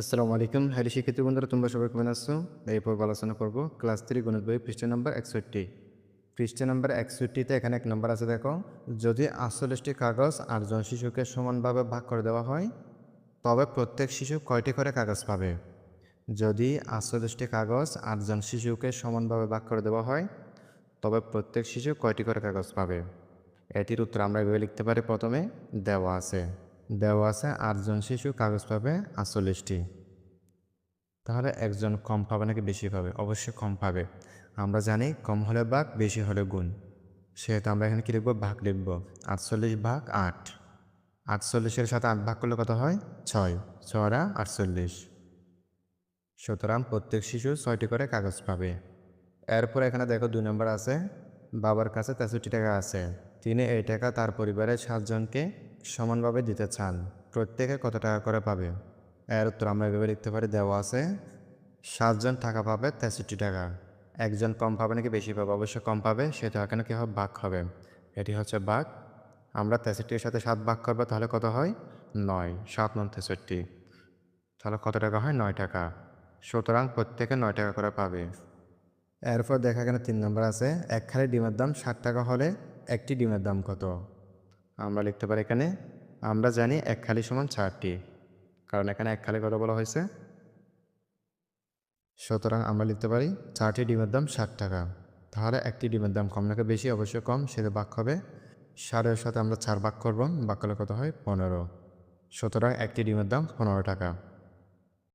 আসসালামু আলাইকুম। হ্যারি শিক্ষিত বন্ধুরা, তোমরা সবাই কেমন এই পর্ব আলোচনা করব। ক্লাস থ্রি, গণিত বই, পৃষ্ঠ নম্বর একষট্টি। পৃষ্ঠ নম্বর একষট্টিতে এখানে এক নম্বর আছে, দেখো। যদি আটচল্লিশটি কাগজ আটজন শিশুকে সমানভাবে ভাগ করে দেওয়া হয়, তবে প্রত্যেক শিশু কয়টি করে কাগজ পাবে? যদি আটচল্লিশটি কাগজ আটজন শিশুকে সমানভাবে ভাগ করে দেওয়া হয়, তবে প্রত্যেক শিশু কয়টি করে কাগজ পাবে? এটির উত্তর আমরা এভাবে লিখতে পারি। প্রথমে দেওয়া আছে। দেওয়া আছে আটজন শিশু কাগজ পাবে আটচল্লিশটি। তাহলে একজন কম পাবে নাকি বেশি পাবে? অবশ্যই কম পাবে। আমরা জানি কম হলে ভাগ, বেশি হলে গুণ। সেহেতু আমরা এখানে কী লিখব? ভাগ লিখব। আটচল্লিশ ভাগ আট। আটচল্লিশের সাথে আট ভাগ করলে কত হয়? ছয়। ছয়রা আটচল্লিশ। সুতরাং প্রত্যেক শিশু ছয়টি করে কাগজ পাবে। এরপর এখানে দেখো দুই নম্বর আছে, বাবার কাছে তেষট্টি টাকা আছে। তিনি এই টাকা তার পরিবারের সাতজনকে সমানভাবে দিতে চান। প্রত্যেকে কত টাকা করে পাবে? এর উত্তর আমরা এভাবে লিখতে পারি, দেওয়া আছে, সাতজন টাকা পাবে তেষট্টি টাকা। একজন কম পাবে নাকি বেশি পাবে? অবশ্যই কম পাবে সেটা এখানে কী হবে? ভাগ হবে। এটি হচ্ছে বাঘ আমরা তেষট্টির সাথে সাত ভাগ করব, তাহলে কত হয়? নয়। সাত নন তেষট্টি। তাহলে কত টাকা হয়? নয় টাকা। সুতরাং প্রত্যেকে নয় টাকা করে পাবে। এরপর দেখা গেল তিন নম্বর আছে, এক খালি ডিমের দাম ষাট টাকা হলে একটি ডিমের দাম কত? আমরা লিখতে পারি এখানে, আমরা জানি এক খালি সমান চারটি। কারণ এখানে এক খালি কত বলা হয়েছে? সুতরাং আমরা লিখতে পারি চারটি ডিমের দাম ষাট টাকা। তাহলে একটি ডিমের দাম কম নাকি বেশি? অবশ্যই কম সেটা বাক্য হবে। সাড়ের সাথে আমরা চার বাক করব বাক করলে কত হয়? পনেরো। সুতরাং একটি ডিমের দাম পনেরো টাকা।